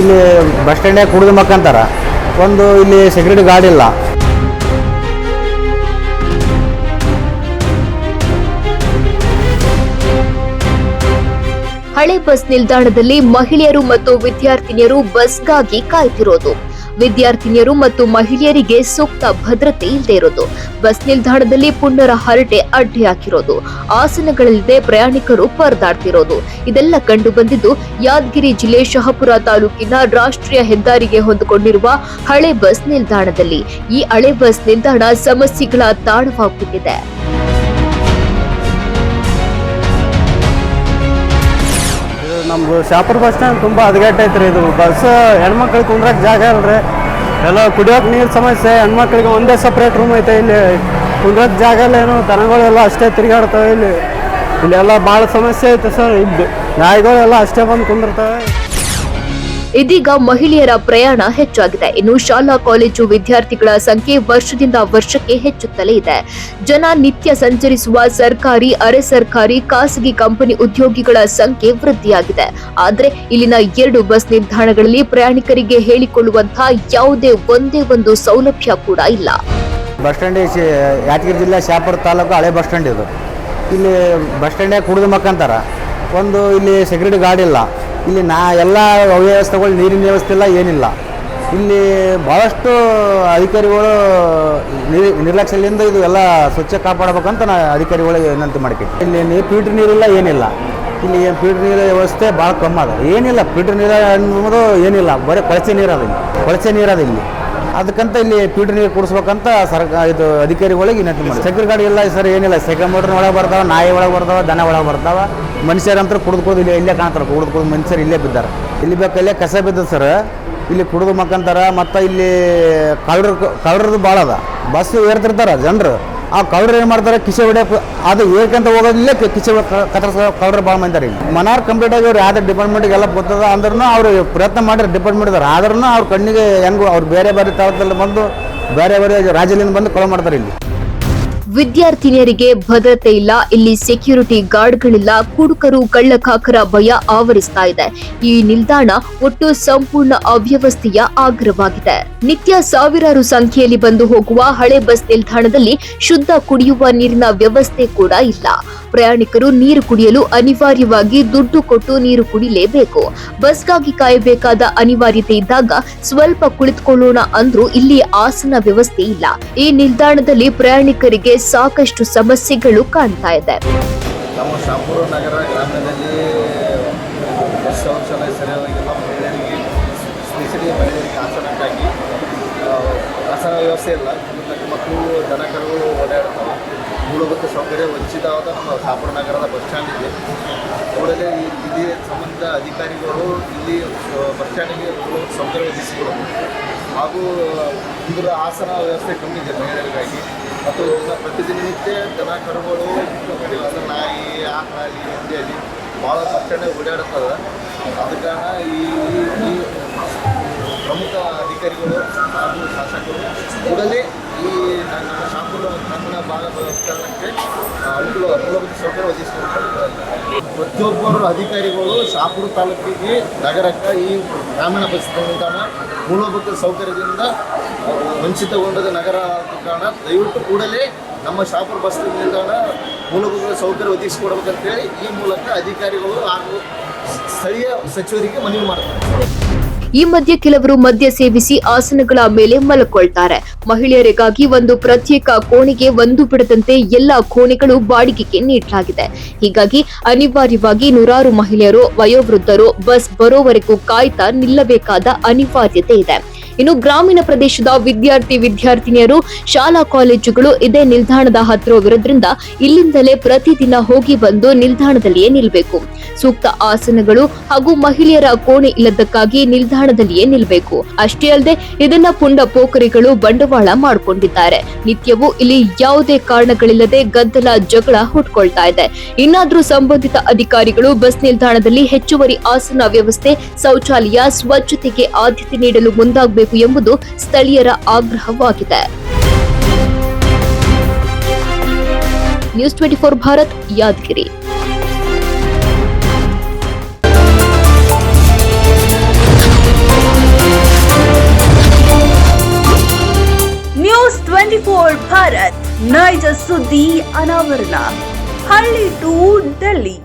ಇಲ್ಲಿ ಬಸ್ ಸ್ಟ್ಯಾಂಡಾಗ ಕುಡಿದು ಮಕ್ಕಂತಾರ. ಒಂದು ಇಲ್ಲಿ ಸೆಕ್ಯೂರಿಟಿ ಗಾರ್ಡ್ ಇಲ್ಲ. ಹಳೆ ಬಸ್ ನಿಲ್ದಾಣದಲ್ಲಿ ಮಹಿಳೆಯರು ಮತ್ತು ವಿದ್ಯಾರ್ಥಿನಿಯರು ಬಸ್ಗಾಗಿ ಕಾಯ್ತಿರೋದು. ವಿದ್ಯಾರ್ಥಿನಿಯರು ಮತ್ತು ಮಹಿಳೆಯರಿಗೆ ಸೂಕ್ತ ಭದ್ರತೆ ಇಲ್ಲದೆ ಇರೋದು. ಬಸ್ ನಿಲ್ದಾಣದಲ್ಲಿ ಪುಣ್ಯರ ಹರಟೆ ಅಡ್ಡಿ ಹಾಕಿರೋದು. ಆಸನಗಳಲ್ಲದೆ ಪ್ರಯಾಣಿಕರು ಪರದಾಡ್ತಿರೋದು. ಇದೆಲ್ಲ ಕಂಡು ಬಂದಿದ್ದು ಯಾದಗಿರಿ ಜಿಲ್ಲೆ ಶಹಪುರ ತಾಲೂಕಿನ ರಾಷ್ಟ್ರೀಯ ಹೆದ್ದಾರಿಗೆ ಹೊಂದಿಕೊಂಡಿರುವ ಹಳೆ ಬಸ್ ನಿಲ್ದಾಣದಲ್ಲಿ. ಈ ಹಳೆ ಬಸ್ ನಿಲ್ದಾಣ ಸಮಸ್ಯೆಗಳ ತಾಣವಾಗುತ್ತಿದೆ ನಮ್ದು ಶಾಪುರ್ ಬಸ್ ಸ್ಟ್ಯಾಂಡ್ ತುಂಬ ಹದಗೆಟ್ಟೈತ್ರಿ ಇದು. ಬಸ್ ಹೆಣ್ಮಕ್ಳಿಗೆ ಕುಂದ್ರಕ್ಕೆ ಜಾಗ ಇಲ್ರಿ. ಎಲ್ಲ ಕುಡಿಯೋಕೆ ನೀರು ಸಮಸ್ಯೆ. ಹೆಣ್ಮಕ್ಳಿಗೆ ಒಂದೇ ಸಪ್ರೇಟ್ ರೂಮ್ ಐತೆ ಇಲ್ಲಿ. ಕುಂದ್ರಕ್ಕೆ ಜಾಗ ಏನು ದನಗಳೆಲ್ಲ ಅಷ್ಟೇ ತಿರುಗಾಡ್ತವೆ ಇಲ್ಲಿ. ಇಲ್ಲೆಲ್ಲ ಭಾಳ ಸಮಸ್ಯೆ ಐತೆ ಸರ್ ಇದ್ದು ನಾಯಿಗಳೆಲ್ಲ ಅಷ್ಟೇ ಬಂದು ಕುಂದಿರ್ತವೆ. ಇದೀಗ ಮಹಿಳೆಯರ ಪ್ರಯಾಣ ಹೆಚ್ಚಾಗಿದೆ. ಇನ್ನು ಶಾಲಾ, ಕಾಲೇಜು ವಿದ್ಯಾರ್ಥಿಗಳ ಸಂಖ್ಯೆ ವರ್ಷದಿಂದ ವರ್ಷಕ್ಕೆ ಹೆಚ್ಚುತ್ತಲೇ ಇದೆ. ಜನ ನಿತ್ಯ ಸಂಚರಿಸುವ ಸರ್ಕಾರಿ, ಅರೆ ಸರ್ಕಾರಿ ಖಾಸಗಿ ಕಂಪನಿ ಉದ್ಯೋಗಿಗಳ ಸಂಖ್ಯೆ ವೃದ್ಧಿಯಾಗಿದೆ. ಆದರೆ ಇಲ್ಲಿನ ಎರಡು ಬಸ್ ನಿಲ್ದಾಣಗಳಲ್ಲಿ ಪ್ರಯಾಣಿಕರಿಗೆ ಹೇಳಿಕೊಳ್ಳುವಂತಹ ಯಾವುದೇ ಒಂದೇ ಒಂದು ಸೌಲಭ್ಯ ಕೂಡ ಇಲ್ಲ. ಬಸ್ ಸ್ಟ್ಯಾಂಡ್ ಯಾದಗಿರಿ ಜಿಲ್ಲೆ ಶಾಪುರ ತಾಲೂಕು ಹಳೆ ಬಸ್ ಸ್ಟ್ಯಾಂಡ್ ಇದು. ಇಲ್ಲಿ ಬಸ್ ಸ್ಟ್ಯಾಂಡ್ ಕುಡಿದು ಮಕ್ಕಂತಾರ. ಒಂದು ಇಲ್ಲಿ ಸೆಕ್ಯೂರಿಟಿ ಗಾರ್ಡ್ ಇಲ್ಲ. ಇಲ್ಲಿ ನಾ ಎಲ್ಲ ವ್ಯವಸ್ಥೆಗಳು ನೀರಿನ ವ್ಯವಸ್ಥೆ ಇಲ್ಲ ಏನಿಲ್ಲ. ಇಲ್ಲಿ ಭಾಳಷ್ಟು ಅಧಿಕಾರಿಗಳು ನಿರ್, ನಿರ್ಲಕ್ಷ್ಯದಿಂದ ಇದು ಎಲ್ಲ ಸ್ವಚ್ಛ ಕಾಪಾಡಬೇಕಂತ ನಾ ಅಧಿಕಾರಿಗಳಿಗೆ ವಿನಂತಿ ಮಾಡ್ತೀನಿ. ಇಲ್ಲಿ ನೀರು ಫಿಲ್ಟ್ರ್ ನೀರಿಲ್ಲ, ಏನಿಲ್ಲ. ಇಲ್ಲಿ ಫಿಲ್ಟ್ರ್ ನೀರು ವ್ಯವಸ್ಥೆ ಭಾಳ ಕಮ್ಮಿ ಅದ. ಏನಿಲ್ಲ, ಫಿಲ್ಟ್ರ್ ನೀರು ಅನ್ನೋದು ಏನಿಲ್ಲ. ಬರೀ ಕೊಳಚೆ ನೀರು ಅದ ಇಲ್ಲಿ. ಕೊಳಚೆ ನೀರು ಅದ ಇಲ್ಲಿ. ಅದಕ್ಕಂತ ಇಲ್ಲಿ ಫಿಲ್ಟರ್ ನೀರು ಕುಡಿಸ್ಬೇಕಂತ ಸರ್ಕಾರ ಇದು ಅಧಿಕಾರಿಗಳಿಗೆ ವಿನಂತಿ ಮಾಡಿ ಸೆಕ್ಯೂರ್ ಗಾಡಿ ಇಲ್ಲ ಸರ್ ಏನಿಲ್ಲ. ಸೆಕೆಂಡ್ ಮೋಟ್ರ್ ಒಳಗೆ ಬರ್ತಾವ ನಾಯಿ ಒಳಗೆ ಬರ್ತಾವ ದನ ಒಳಗೆ ಬರ್ತಾವ. ಮನುಷ್ಯರಂತ್ರ ಕುಡಿದು ಕುಡ್ದು ಇಲ್ಲಿ ಇಲ್ಲೇ ಕಾಣ್ತಾರೆ ಕುಡಿದು ಕುಡ್ದು ಮನುಷ್ಯರು ಇಲ್ಲೇ ಬಿದ್ದಾರೆ. ಇಲ್ಲಿ ಬೇಕಲ್ಲೇ ಕಸ ಬಿದ್ದದ ಸರ್. ಇಲ್ಲಿ ಕುಡಿದು ಮಕ್ಕಂತಾರ ಮತ್ತು ಇಲ್ಲಿ ಕಳ್ರ ಕಳ್ರದ್ದು ಭಾಳ ಅದ. ಬಸ್ ಏರ್ತಿರ್ತಾರೆ ಜನರು. ಆ ಕೌಡ್ರು ಏನು ಮಾಡ್ತಾರೆ? ಕಿಸೆ ಹೊಡ್ಯಕ್ಕೆ ಅದು ಏರ್ಕಂತ ಹೋಗೋದಿಲ್ಲೇ ಕಿಸೆ ಕತ್ತರಿಸ್ ಕೌಡ್ರು ಭಾಳ ಮಂದಿ ಇಲ್ಲಿ. ಮನಾರ್ ಕಂಪ್ಲೀಟ್ ಆಗಿ ಅವ್ರು ಯಾವ್ದು ಡಿಪಾರ್ಟ್ಮೆಂಟ್ಗೆಲ್ಲ ಗೊತ್ತದ ಅಂದ್ರೂ ಅವ್ರು ಪ್ರಯತ್ನ ಮಾಡಿರಿ ಡಿಪಾರ್ಟ್ಮೆಂಟ್ ಇದಾರೆ. ಆದ್ರೂ ಅವ್ರ ಕಣ್ಣಿಗೆ ಹೆಂಗು ಅವ್ರು ಬೇರೆ ಬೇರೆ ತಾಲೂಕಲ್ಲಿ ಬಂದು, ಬೇರೆ ಬೇರೆ ರಾಜ್ಯದಿಂದ ಬಂದು ಕೊಳ ಮಾಡ್ತಾರೆ ಇಲ್ಲಿ. ವಿದ್ಯಾರ್ಥಿನಿಯರಿಗೆ ಭದ್ರತೆ ಇಲ್ಲ. ಇಲ್ಲಿ ಸೆಕ್ಯೂರಿಟಿ ಗಾರ್ಡ್ಗಳಿಲ್ಲ ಕುಡುಕರು, ಕಳ್ಳಕಾಕರ ಭಯ ಆವರಿಸ್ತಾ ಇದೆ. ಈ ನಿಲ್ದಾಣ ಒಟ್ಟು ಸಂಪೂರ್ಣ ಅವ್ಯವಸ್ಥೆಯ ಆಗ್ರವಾಗಿದೆ ನಿತ್ಯ ಸಾವಿರಾರು ಸಂಖ್ಯೆಯಲ್ಲಿ ಬಂದು ಹೋಗುವ ಹಳೆ ಬಸ್ ನಿಲ್ದಾಣದಲ್ಲಿ ಶುದ್ಧ ಕುಡಿಯುವ ನೀರಿನ ವ್ಯವಸ್ಥೆ ಕೂಡ ಇಲ್ಲ. ಪ್ರಯಾಣಿಕರು ನೀರು ಕುಡಿಯಲು ಅನಿವಾರ್ಯವಾಗಿ ದುಡ್ಡು ಕೊಟ್ಟು ನೀರು ಕುಡಿಲೇಬೇಕು. ಬಸ್ಗಾಗಿ ಕಾಯಬೇಕಾದ ಅನಿವಾರ್ಯತೆ ಇದ್ದಾಗ ಸ್ವಲ್ಪ ಕುಳಿತುಕೊಳ್ಳೋಣ ಅಂದ್ರೂ ಇಲ್ಲಿ ಆಸನ ವ್ಯವಸ್ಥೆ ಇಲ್ಲ. ಈ ನಿಲ್ದಾಣದಲ್ಲಿ ಪ್ರಯಾಣಿಕರಿಗೆ ಸಾಕಷ್ಟು ಸಮಸ್ಯೆಗಳು ಕಾಣ್ತಾ ಇದೆ. ನಮ್ಮ ಶಾಪುರ ನಗರ ಗ್ರಾಮದಲ್ಲಿ ಬಸ್ ಶೌಚಾಲಯ ಸರಿಯಾಗಿಲ್ಲ. ಮಹಿಳೆಯರಿಗೆ ಸ್ಪೆಷಲಿ ಮಹಿಳೆಯರಿಗೆ ಆಸನಕ್ಕಾಗಿ ಆಸನ ವ್ಯವಸ್ಥೆ ಇಲ್ಲ. ಮಕ್ಕಳು ದನಕರು ಓಡಾಡ್ತವೆ ಮೂಲಭೂತ ಸೌಕರ್ಯ ವಂಚಿತವಾದ ನಮ್ಮ ಶಾಪುರ ನಗರದ ಬಸ್ ಸ್ಟ್ಯಾಂಡ್ ಇದೆ. ಕೂಡಲೇ ಇಲ್ಲಿ ಸಂಬಂಧ ಅಧಿಕಾರಿಗಳು ಇಲ್ಲಿ ಬಸ್ ಸ್ಟ್ಯಾಂಡಿಗೆ ಮೂಲಭೂತ ಸೌಕರ್ಯ ಒದಗಿಸಿಕೊಡಬೇಕು. ಹಾಗೂ ಇದರ ಆಸನ ವ್ಯವಸ್ಥೆ ಕಮ್ಮಿ ಇದೆ ಮಹಿಳೆಯರಿಗಾಗಿ. ಮತ್ತು ದಿನ ಪ್ರತಿದಿನನಿತ್ಯ ದನ ಕರುಗಳು ಅದು ನಾಯಿ ಆಕಳಿ ಹಿಂದಿಯಲ್ಲಿ ಭಾಳ ಬಸ್ ಸ್ಟ್ಯಾಂಡ್ ಓಡಾಡುತ್ತದೆ ಆದ ಕಾರಣ ಈ ಈ- ಈ ಪ್ರಮುಖ ಅಧಿಕಾರಿಗಳು ಹಾಗೂ ಶಾಸಕರು ಕೂಡಲೇ ಈ ನಮ್ಮ ಶಾಪುರ ಕನ್ನಡ ಭಾಗ ವಿಸ್ತರಣಕ್ಕೆ ಆ, ಅನುಕೂಲ ಮೂಲಭೂತ ಸೌಕರ್ಯ ಒದಗಿಸಿಕೊಡ್ತಾರೆ ಪ್ರತಿಯೊಬ್ಬರು ಅಧಿಕಾರಿಗಳು ಶಾಪುರ ತಾಲೂಕಿಗೆ ನಗರಕ್ಕೆ ಈ ಗ್ರಾಮೀಣ ಬಸ್ ನಿಲ್ದಾಣ ಮೂಲಭೂತ ಸೌಕರ್ಯದಿಂದ ವಂಚಿತಗೊಂಡದ ನಗರ ಕಾರಣ ದಯವಿಟ್ಟು ಕೂಡಲೇ ನಮ್ಮ ಶಾಪುರ ಬಸ್ ನಿಲ್ದಾಣ ಮೂಲಭೂತ ಸೌಕರ್ಯ ಒದಗಿಸಿಕೊಡ್ಬೇಕಂತೇಳಿ ಈ ಮೂಲಕ ಅಧಿಕಾರಿಗಳು ಹಾಗೂ ಸ್ಥಳೀಯ ಸಚಿವರಿಗೆ ಮನವಿ ಮಾಡ್ತಾರೆ ಈ ಮಧ್ಯೆ ಕೆಲವರು ಮದ್ಯ ಸೇವಿಸಿ ಆಸನಗಳ ಮೇಲೆ ಮಲಕೊಳ್ತಾರೆ. ಮಹಿಳೆಯರಿಗಾಗಿ ಒಂದು ಪ್ರತ್ಯೇಕ ಕೋಣೆಗೆ ಒಂದು ಬಿಡದಂತೆ ಎಲ್ಲಾ ಕೋಣೆಗಳು ಬಾಡಿಗೆಗೆ ನೀಡಲಾಗಿದೆ. ಹೀಗಾಗಿ ಅನಿವಾರ್ಯವಾಗಿ ನೂರಾರು ಮಹಿಳೆಯರು, ವಯೋವೃದ್ಧರು, ಬಸ್ ಬರೋವರೆಗೂ ಕಾಯ್ತಾ ನಿಲ್ಲಬೇಕಾದ ಅನಿವಾರ್ಯತೆ ಇದೆ. ಇನ್ನು ಗ್ರಾಮೀಣ ಪ್ರದೇಶದ ವಿದ್ಯಾರ್ಥಿ ವಿದ್ಯಾರ್ಥಿನಿಯರು ಶಾಲಾ ಕಾಲೇಜುಗಳು ಇದೇ ನಿಲ್ದಾಣದ ಹತ್ತಿರವಿರೋದ್ರಿಂದ ಇಲ್ಲಿಂದಲೇ ಪ್ರತಿದಿನ ಹೋಗಿ ಬಂದು ನಿಲ್ದಾಣದಲ್ಲಿಯೇ ನಿಲ್ಬೇಕು. ಸೂಕ್ತ ಆಸನಗಳು ಹಾಗೂ ಮಹಿಳೆಯರ ಕೋಣೆ ಇಲ್ಲದಕ್ಕಾಗಿ ನಿಲ್ದಾಣದಲ್ಲಿಯೇ ನಿಲ್ಬೇಕು. ಅಷ್ಟೇ ಅಲ್ಲದೆ ಇದನ್ನ ಪುಂಡ ಪೋಖರಿಗಳು ಬಂಡವಾಳ ಮಾಡಿಕೊಂಡಿದ್ದಾರೆ. ನಿತ್ಯವೂ ಇಲ್ಲಿ ಯಾವುದೇ ಕಾರಣಗಳಿಲ್ಲದೆ ಗದ್ದಲ ಜಗಳ ಹುಟ್ಕೊಳ್ತಾ ಇದೆ. ಇನ್ನಾದ್ರೂ ಸಂಬಂಧಿತ ಅಧಿಕಾರಿಗಳು ಬಸ್ ನಿಲ್ದಾಣದಲ್ಲಿ ಹೆಚ್ಚುವರಿ ಆಸನ ವ್ಯವಸ್ಥೆ, ಶೌಚಾಲಯ, ಸ್ವಚ್ಛತೆಗೆ ಆದ್ಯತೆ ನೀಡಲು ಮುಂದಾಗಬೇಕು ಮಾಡಬೇಕು ಎಂಬುದು ಸ್ಥಳೀಯರ ಆಗ್ರಹವಾಗಿದೆ. News twenty four Bharat, Yadgiri. News twenty four Bharat, ನೈಜ ಸುದ್ದಿ ಅನಾವರಣ. ಹಳ್ಳಿ ಟು ಡೆಲ್ಲಿ